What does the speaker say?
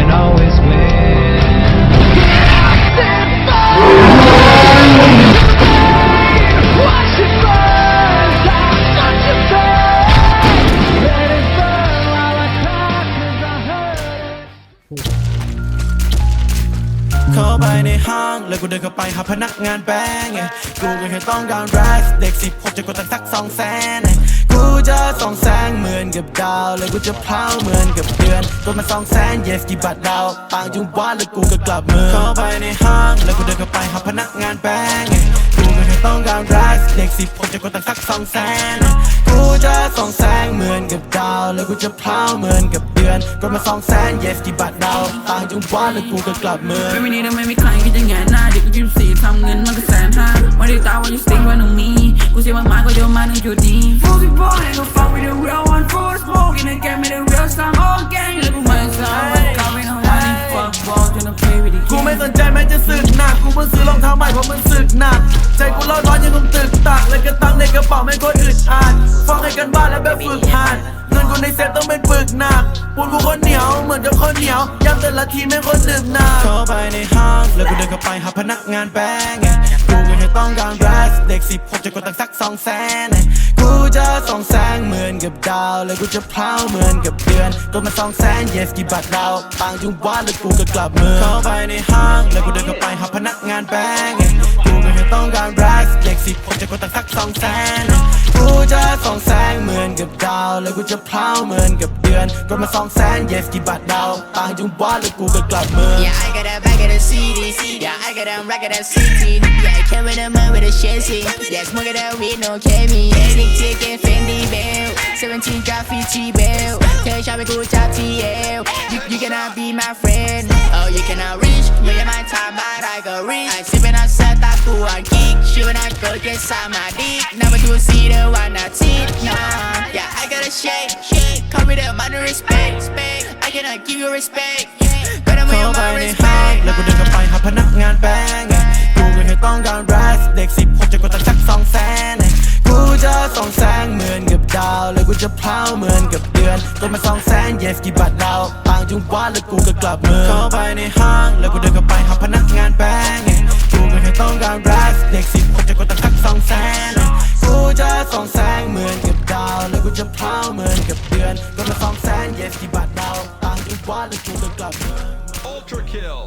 and always win. Yeah. เข้าไปในห้าง แล้วกูเดินเข้าไปหาพนักงานแบงก์ไงกูก็แค่ต้องการแรสเด็กสิบหกจะกดตังค์สักสองแสนไงกูจะสองแสงเหมือน กับดาวแล้วกูจะพลาวเหมือนกับเดือนกดมาสองแสน yes กี่บาทดาวปางจุงบ้านแล้วกูก็กลับเมืองเข้าไปในห้างแล้วกูเดินเข้าไปหาพนักงานแบงก์ไงกูก็แค่ต้องการแรสเด็กสิบหกจะกดตังค์สักสองแสนไงกูจะส่องแสงเหมือนกับดาว แล้วกูจะพลาวเหมือนกับเดือนกดมาสองแสน yes กี่บาทดาวปางจุงบ้านแล้วกูก็กลับเมืองไม่มีนี่ไม่มีใครคิดจะแงนหน้าเด็กก็ยืมสีทำเงินมันก็แสนห้าวันที่ตาวันที่สิงวันหนึ่งมีกูเสียมากมายก็โยนมาหนึ่งจุดนี้ Fuzzy boy ain't พิ่งซื้อรองเท้าใหม่เพราะมันสึกหนัก ใจกูเล่าร้อนยังคงตึกตักและก็ตังในกระเป๋าไม่งโคตรอึดอัดฟังให้กันบ้านและแบบฝึกหัดเงินกูในเซ็ตต้องเป็นปึกหนักปูนกูคนเหนียวเหมือนกับคนเหนียวย้ำแต่ละทีไม่คนหนึบหนักเข้าไปในห้างแล้วกูเดินเข้าไปหาพนักงานแบงก์ไงกูก็แค่ต้องการแรสเด็กสิบหกจะกดตังค์สักสองแสนกูจะ ส่องแสงเหมือนกับดาว แล้วกูจะพลาวเหมือนกับเดือนกดมาสองแสน yes กี่บาทดาวปางจุงบ้านแล้วกูก็กลับเมืองเข้าไปในห้างแล้วกูเดินเข้าไปหาพนักงานแบงก์กูก็แค่ต้องการแรสเด็กสิบหกจะกดตังค์สักสองแสนกูจะส่องแสงเหมือนกับดาว แล้วกูจะพลาวเหมือนกับเดือนกดมาส่องแสน yes กี่บาทดาวปางจุงบ้านแล้วกูก็กลับเมือง Yeah, I got a back of the CD. Yeah, I got that rack of that CT. Yeah, I came with a man efficiency Yes, mugga that we no Kemi Eric ticket, Fendi belt, 17 graffiti bell Tell Shabby go top TL you, you cannot be my friend. Oh, you cannot reach Me in my time but I go reach. I sippin' on Sataku, I'm geek. Shivin' on coke inside my dick. Never do see the one I teach, nah Yeah, I gotta shake, shake. Call me the amount respect, respect. I cannot give you respect, yeah Gotta win my respect. จะพลาวเหมือนกับเดือนตันมาสองแสนเยสกี่บาทเราต่างจังหวัดแล้วกูก็กลับเมืองเข้าไปในห้างแล้วกูเดินเข้าไปหาพนักงานแบงก์กูก็แค่ต้องการรักเด็กสิบคนจะกดตังค์สักสองแสนกูจะสองแสนเหมือนกับดาวแล้วกูจะพลาวเหมือนกับเดือนตันมาสองแสนเยสกี่บาทเราต่างจังหวัดแล้วกูก็กลับเมือง Ultra Kill